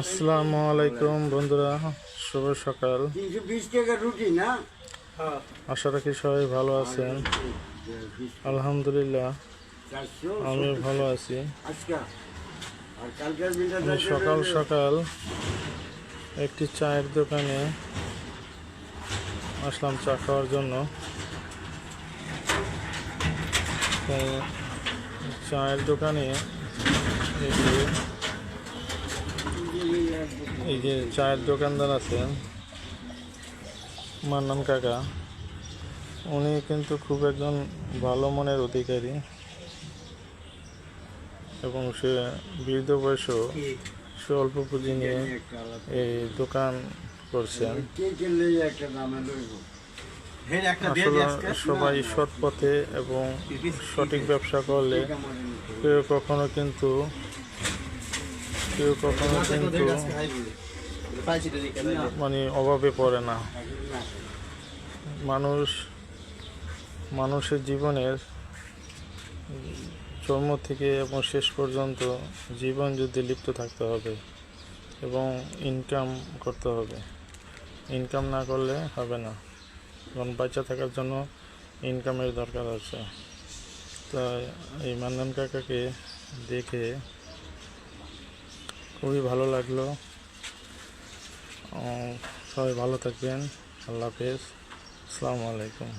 আসসালামু আলাইকুম বন্ধুরা, শুভ সকাল। আশা রাখি সবাই ভালো আছেন। আলহামদুলিল্লাহ আমি ভালো আছি। সকাল সকাল একটি চায়ের দোকানে আসলাম চা খাওয়ার জন্য। চায়ের দোকানে এই যে চায়ের দোকানদার আছেন মান্নান কাকা। উনি কিন্তু খুব একজন ভালো মনের অধিকারী। এবং সে বৃদ্ধ বয়সেও সে অল্প পুঁজি নিয়ে এই দোকান করছেন। আসলে সবাই সৎ পথে এবং সঠিক ব্যবসা করলে কেউ কখনো কিন্তু কেউ কখনো কিন্তু মানে অভাবে পড়ে না। মানুষ, মানুষের জীবনের জন্ম থেকে এবং শেষ পর্যন্ত জীবন যুদ্ধে লিপ্ত থাকতে হবে এবং ইনকাম করতে হবে। ইনকাম না করলে হবে না। কারণ বাচ্চা থাকার জন্য ইনকামের দরকার আছে। তো এই মান্নান কাকাকে দেখে খুবই ভালো লাগল। সবাই ভালো থাকবেন। আল্লাহ হাফেজ। আসসালামু আলাইকুম।